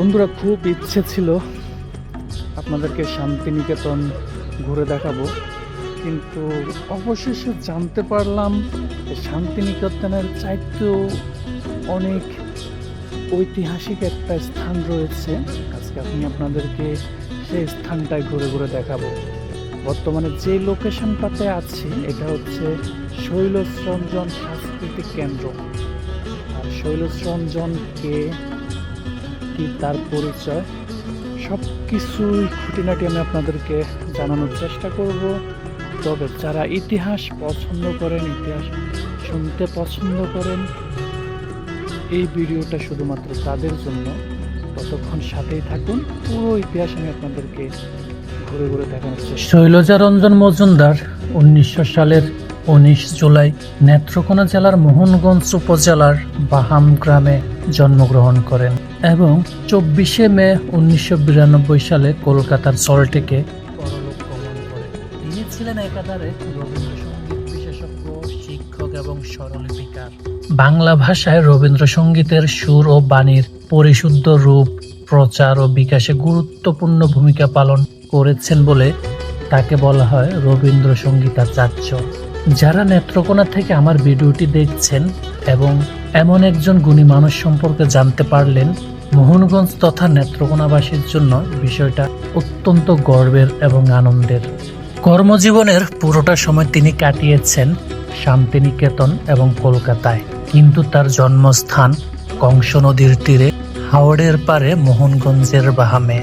বন্ধুরা, খুব ইচ্ছে ছিল আপনাদেরকে শান্তিনিকেতন ঘুরে দেখাবো, কিন্তু অবশেষে জানতে পারলাম শান্তিনিকেতনের চাইতেও অনেক ঐতিহাসিক একটা স্থান রয়েছে। আজকে আমি আপনাদেরকে সেই স্থানটায় ঘুরে ঘুরে দেখাবো। বর্তমানে যে লোকেশনটাতে আছি, এটা হচ্ছে শৈলসরঞ্জন সাংস্কৃতিক কেন্দ্র। আর শৈলসরঞ্জন কে তার পরিচয়? সব কিছুই খুঁটিনাটি আমি আপনাদেরকে জানানোর চেষ্টা করব। তবে যারা ইতিহাস পছন্দ করেন, ইতিহাস শুনতে পছন্দ করেন, এই ভিডিওটা শুধুমাত্র তাদের জন্য। ততক্ষণ সাথেই থাকুন। পুরো ইতিহাস আমি আপনাদেরকে ঘুরে ঘুরে দেখানোর চেষ্টা শৈলজা রঞ্জন মজুমদার, উনিশশো সালের উনিশ জুলাই, নেত্রকোনা জেলার মোহনগঞ্জ উপজেলার বাহাম গ্রামে জন্মগ্রহণ করেন এবং চব্বিশে মে উনিশশো বিরানব্বই সালে কলকাতার সল্টেকে তিনি ছিলেন একাধারে রবীন্দ্রসঙ্গীত বিশেষজ্ঞ, শিক্ষক এবং বাংলা ভাষায় রবীন্দ্রসঙ্গীতের সুর ও বাণীর পরিশুদ্ধ রূপ, প্রচার ও বিকাশে গুরুত্বপূর্ণ ভূমিকা পালন করেছেন বলে তাকে বলা হয় রবীন্দ্রসঙ্গীতাচার্য। যারা নেত্রকোনা থেকে আমার ভিডিওটি দেখছেন এবং এমন একজন গুণী মানুষ সম্পর্কে জানতে পারলেন মোহনগঞ্জ তথা নেত্রকোনাবাসীর জন্য বিষয়টা অত্যন্ত গর্বের এবং আনন্দের। কর্মজীবনের পুরোটা সময় তিনি কাটিয়েছেন শান্তিনিকেতন এবং কলকাতায়। কিন্তু তার জন্মস্থান কংস নদীর তীরে, হাওড়ের পারে মোহনগঞ্জের বাহামে।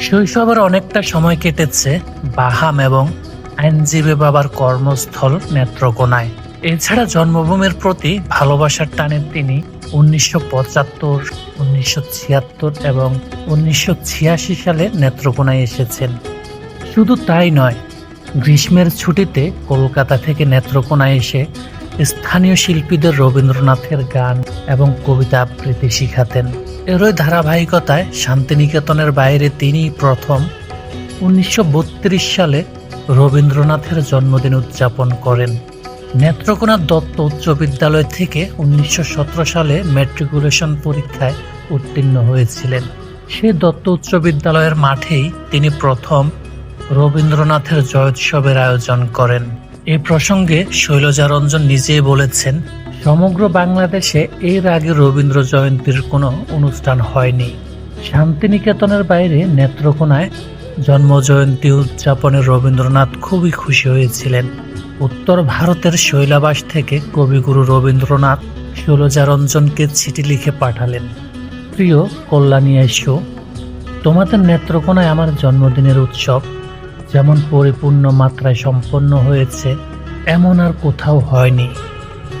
শৈশবের অনেকটা সময় কেটেছে বাহাম এবং আইনজীবী বাবার কর্মস্থল নেত্রকোনায়। এছাড়া জন্মভূমির প্রতি ভালোবাসার টানে তিনি উনিশশো পঁচাত্তর, উনিশশো ছিয়াত্তর এবং উনিশশো ছিয়াশি সালে নেত্রকোনায় এসেছেন। শুধু তাই নয়, গ্রীষ্মের ছুটিতে কলকাতা থেকে নেত্রকোনায় এসে স্থানীয় শিল্পীদের রবীন্দ্রনাথের গান এবং কবিতা আবৃত্তি শিখাতেন। এরই ধারাবাহিকতায় শান্তিনিকেতনের বাইরে তিনি প্রথম উনিশশো বত্রিশ সালে রবীন্দ্রনাথের জন্মদিন উদযাপন করেন। নেত্রকোনা দত্ত উচ্চ বিদ্যালয় থেকে উনিশশো সতেরো সালে ম্যাট্রিকুলেশন পরীক্ষায় উত্তীর্ণ হয়েছিলেন। সে দত্ত উচ্চ বিদ্যালয়ের মাঠেই তিনি প্রথম রবীন্দ্রনাথের জয়োৎসবের আয়োজন করেন। এ প্রসঙ্গে শৈলজা রঞ্জন নিজেই বলেছেন, সমগ্র বাংলাদেশে এর আগে রবীন্দ্র জয়ন্তীর কোনো অনুষ্ঠান হয়নি। শান্তিনিকেতনের বাইরে নেত্রকোনায় জন্মজয়ন্তী উদযাপনে রবীন্দ্রনাথ খুবই খুশি হয়েছিলেন। উত্তর ভারতের শৈলাবাস থেকে কবিগুরু রবীন্দ্রনাথ শৈলজা রঞ্জনকে চিঠি লিখে পাঠালেন। প্রিয় কল্যাণী এসো, তোমাদের নেত্রকোনায় আমার জন্মদিনের উৎসব যেমন পরিপূর্ণ মাত্রায় সম্পন্ন হয়েছে, এমন আর কোথাও হয়নি।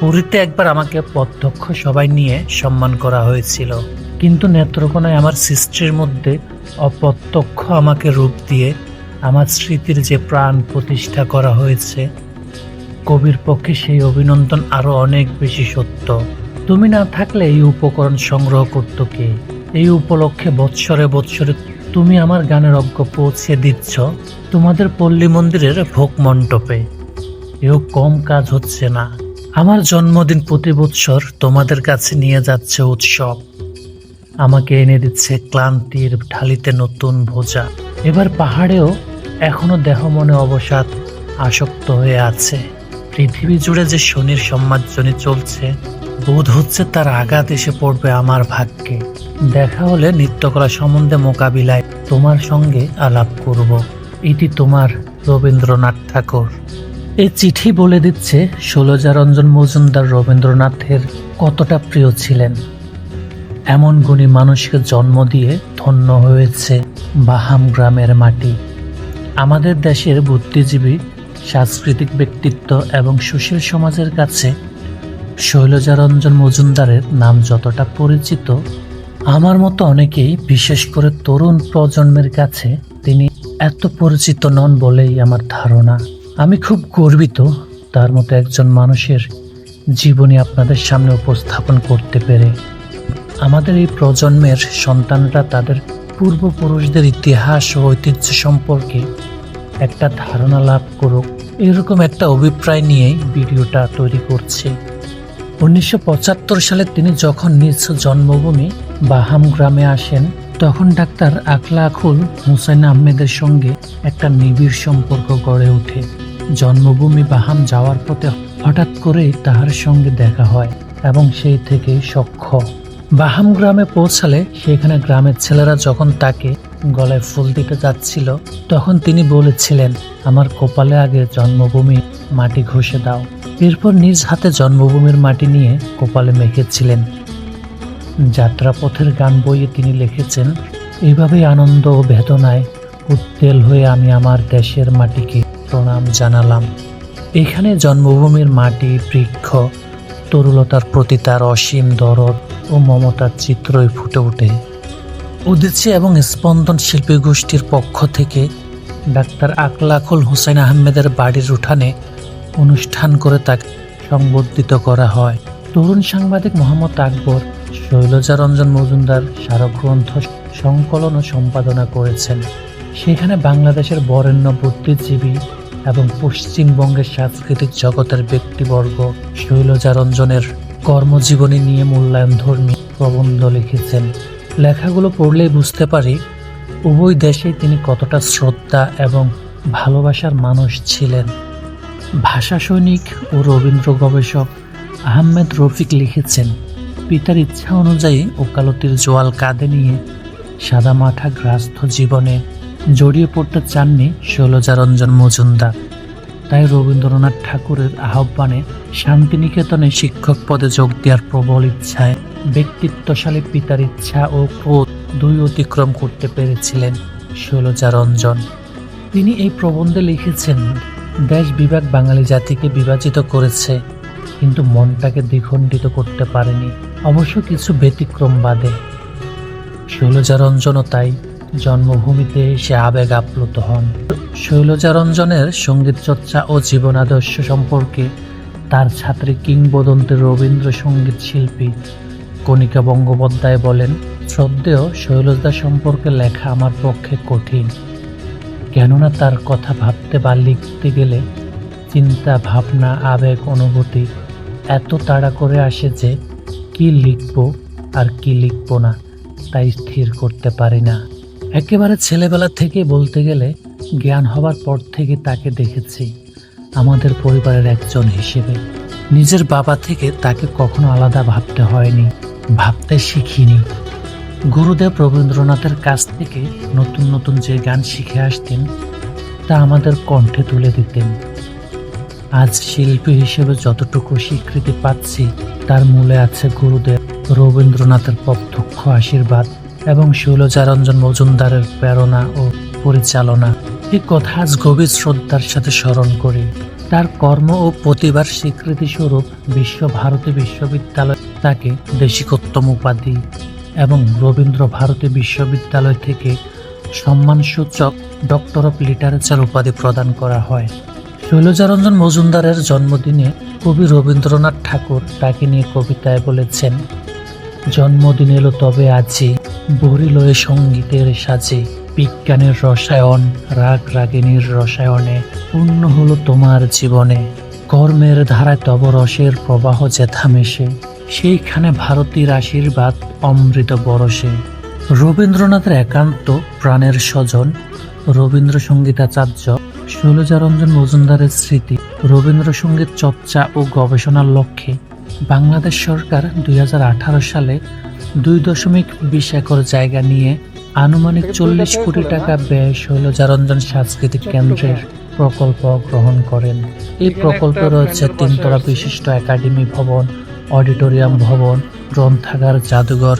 পুরীতে একবার আমাকে প্রত্যক্ষ সবাই নিয়ে সম্মান করা হয়েছিল। কিন্তু নেত্রকোনায় আমার সৃষ্টির মধ্যে অপ্রত্যক্ষ আমাকে রূপ দিয়ে আমার স্মৃতির যে প্রাণ প্রতিষ্ঠা করা হয়েছে কবির পক্ষে সেই অভিনন্দন আরও অনেক বেশি সত্য। তুমি না থাকলে এই উপকরণ সংগ্রহ করত কে? এই উপলক্ষে বৎসরে বৎসরে তুমি আমার গানের অজ্ঞ পৌঁছে দিচ্ছ তোমাদের পল্লী মন্দিরের ভোগ মণ্ডপে। এও কম কাজ হচ্ছে না। আমার জন্মদিন প্রতি বৎসর তোমাদের কাছে নিয়ে যাচ্ছে উৎসব। আমাকে এনে দিচ্ছে ক্লান্তির ঢালিতে নতুন ভোজা। এবার পাহাড়েও এখনও দেহ মনে অবসাদ আসক্ত হয়ে আছে। পৃথিবী জুড়ে যে শনির সম্মার্জনী চলছে, বোধ হচ্ছে তার আঘাত এসে পড়বে আমার ভাগ্যে। দেখা হলে নৃত্যকলা সম্বন্ধে মোকাবিলায় তোমার সঙ্গে আলাপ করব। এটি তোমার রবীন্দ্রনাথ ঠাকুর। এই চিঠি বলে দিচ্ছে ষোলজা রঞ্জন মজুমদার রবীন্দ্রনাথের কতটা প্রিয় ছিলেন। এমন গুণী মানুষকে জন্ম দিয়ে ধন্য হয়েছে বাহাম গ্রামের মাটি। আমাদের দেশের বুদ্ধিজীবী সাংস্কৃতিক ব্যক্তিত্ব এবং সুশীল সমাজের কাছে শৈলজারঞ্জন মজুমদারের নাম যতটা পরিচিত, আমার মতো অনেকেই, বিশেষ করে তরুণ প্রজন্মের কাছে, তিনি এত পরিচিত নন বলেই আমার ধারণা। আমি খুব গর্বিত তার মতো একজন মানুষের জীবনী আপনাদের সামনে উপস্থাপন করতে পেরে। আমাদের এই প্রজন্মের সন্তানরা তাদের পূর্বপুরুষদের ইতিহাস ও ঐতিহ্য সম্পর্কে একটা ধারণা লাভ করুক। এরকম একটা অভিপ্রায় নিয়েই ভিডিওটা তৈরি করছি। উনিশশো সালে তিনি যখন নিজ জন্মভূমি বাহাম গ্রামে আসেন, তখন ডাক্তার আকলা আখুল হুসাইন আহমেদের সঙ্গে একটা নিবিড় সম্পর্ক গড়ে ওঠে। জন্মভূমি বাহাম যাওয়ার পথে হঠাৎ করেই তাহার সঙ্গে দেখা হয় এবং সেই থেকে সখ্য। বাহাম গ্রামে পৌঁছালে সেখানে গ্রামের ছেলেরা যখন তাকে গলায় ফুল দিতে যাচ্ছিল, তখন তিনি বলেছিলেন, আমার কপালে আগে জন্মভূমি, মাটি ঘষে দাও। এরপর নিজ হাতে জন্মভূমির মাটি নিয়ে কপালে মেখেছিলেন। যাত্রাপথের গান বইয়ে তিনি লিখেছেন এইভাবেই আনন্দ ও বেদনায় উত্তেল হয়ে আমি আমার দেশের মাটিকে প্রণাম জানালাম। এখানে জন্মভূমির মাটি, বৃক্ষ, তরুলতার প্রতি তার অসীম দরদ ও মমতার চিত্রই ফুটে ওঠে। উদিচি এবং স্পন্দন শিল্পী গোষ্ঠীর পক্ষ থেকে ডাক্তার আকলাকুল হুসাইন আহমেদের বাড়ির উঠানে অনুষ্ঠান করে তাকে সংবর্ধিত করা হয়। তরুণ সাংবাদিক মোহাম্মদ আকবর, শৈলজা রঞ্জন মজুমদার স্মারকগ্রন্থ সংকলন ও সম্পাদনা করেছেন। সেখানে বাংলাদেশের বরেণ্য বুদ্ধিজীবী এবং পশ্চিমবঙ্গের সাংস্কৃতিক জগতের ব্যক্তিবর্গ শৈলজা রঞ্জনের কর্মজীবনী নিয়ে মূল্যায়ন ধর্মী প্রবন্ধ লিখেছেন। লেখাগুলো পড়লেই বুঝতে পারি উভয় দেশেই তিনি কতটা শ্রদ্ধা এবং ভালোবাসার মানুষ ছিলেন। ভাষা সৈনিক ও রবীন্দ্র গবেষক আহমেদ রফিক লিখেছেন, পিতার ইচ্ছা অনুযায়ী ওকালতির জোয়াল কাঁধে নিয়ে সাদামাঠা গ্রাস্থ জীবনে জড়িয়ে পড়তে চাননি শৈলজারঞ্জন মজুমদার। তাই রবীন্দ্রনাথ ঠাকুরের আহ্বানে শান্তিনিকেতনে শিক্ষক পদে যোগ দেওয়ার প্রবল ইচ্ছায় ব্যক্তিত্বশালী পিতার ইচ্ছা ও ক্রোধ দুই অতিক্রম করতে পেরেছিলেন শৈলজারঞ্জন তিনি এই প্রবন্ধে লিখেছেন, দেশ বিভাগ বাঙালি জাতিকে বিভাজিত করেছে, কিন্তু মনটাকে দ্বিখণ্ডিত করতে পারেনি। অবশ্য কিছু ব্যতিক্রম বাদে। শৈলজারঞ্জনও তাই জন্মভূমিতে এসে আবেগ আপ্লুত হন। শৈলজারঞ্জনের সংগীত চর্চা ও জীবনাদর্শ সম্পর্কে তার ছাত্রী কিংবদন্তি রবীন্দ্রসঙ্গীত শিল্পী কণিকা বন্দ্যোপাধ্যায় বলেন, শ্রদ্ধেয় শৈলজা সম্পর্কে লেখা আমার পক্ষে কঠিন। কেননা তার কথা ভাবতে বা লিখতে গেলে চিন্তা, ভাবনা, আবেগ, অনুভূতি এত তাড়া করে আসে যে কি লিখব আর কি লিখব না তাই স্থির করতে পারি না। একেবারে ছেলেবেলা থেকে বলতে গেলে জ্ঞান হবার পর থেকে তাকে দেখেছি। আমাদের পরিবারের একজন হিসেবে। নিজের বাবা থেকে তাকে কখনো আলাদা ভাবতে হয়নি। ভাবতে শিখিনি। গুরুদেব রবীন্দ্রনাথের কাছ থেকে নতুন নতুন যে গান শিখে আসতেন, তা আমাদের কণ্ঠে তুলে দিতেন। আজ শিল্পী হিসেবে যতটুকু স্বীকৃতি পাচ্ছি, তার মূলে আছে গুরুদেব রবীন্দ্রনাথের প্রত্যক্ষ আশীর্বাদ এবং শৈলজারঞ্জন মজুমদারের প্রেরণা ও পরিচালনা। এই কথা আজ গভীর শ্রদ্ধার সাথে স্মরণ করি। তার কর্ম ও প্রতিভার স্বীকৃতি স্বরূপ বিশ্বভারতী বিশ্ববিদ্যালয় তাকে দেশিকোত্তম উপাধি এবং রবীন্দ্র ভারতী বিশ্ববিদ্যালয় থেকে সম্মানসূচক ডক্টর অফ লিটারেচার উপাধি প্রদান করা হয়। শৈলজারঞ্জন মজুমদারের জন্মদিনে কবি রবীন্দ্রনাথ ঠাকুর তাকে নিয়ে কবিতায় বলেছেন, জন্মদিন এলো তবে আজি ভরিল এ সঙ্গীতের সাজে। বিজ্ঞানের রসায়ন রাগ রাগিনীর রসায়নে পূর্ণ হলো তোমার জীবনে। কর্মের ধারায় তব রসের প্রবাহ যেথা মেশে সেইখানে ভারতীর আশীর্বাদ অমৃত বরসে। রবীন্দ্রনাথের একান্ত প্রাণের স্বজন রবীন্দ্রসঙ্গীতাচার্য শৈলজারঞ্জন মজুমদারের স্মৃতি রবীন্দ্রসঙ্গীত চর্চা ও গবেষণার লক্ষ্যে বাংলাদেশ সরকার দুই হাজার আঠারো সালে দুই দশমিক বিশ একর জায়গা নিয়ে আনুমানিক চল্লিশ কোটি টাকা ব্যয় শৈলজারঞ্জন সাংস্কৃতিক কেন্দ্রের প্রকল্প গ্রহণ করেন। এই প্রকল্পে রয়েছে তিনতলা বিশিষ্ট একাডেমি ভবন, অডিটোরিয়াম ভবন, গ্রন্থাগার, জাদুঘর,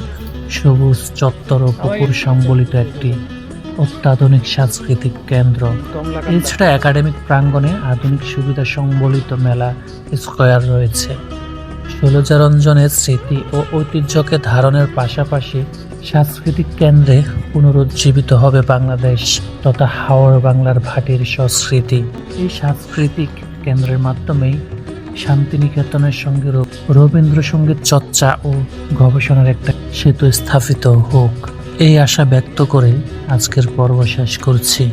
সবুজ চত্বর ও পুকুর সম্বলিত একটি অত্যাধুনিক সাংস্কৃতিক কেন্দ্র। এছাড়া একাডেমিক প্রাঙ্গণে আধুনিক সুবিধা সংবলিত মেলা স্কয়ার রয়েছে। শৈলজারঞ্জনের স্মৃতি ও ঐতিহ্যকে ধারণের পাশাপাশি সাংস্কৃতিক কেন্দ্রে পুনরুজ্জীবিত হবে বাংলাদেশ তথা হাওড় বাংলার ভাটির সংস্কৃতি। এই সাংস্কৃতিক কেন্দ্রের মাধ্যমেই শান্তিনিকেতনের সঙ্গে রবীন্দ্রসঙ্গীত চর্চা ও গবেষণার একটা সেতু স্থাপিত হোক। এই আশা ব্যক্ত করে আজকের পর্ব শেষ করছি।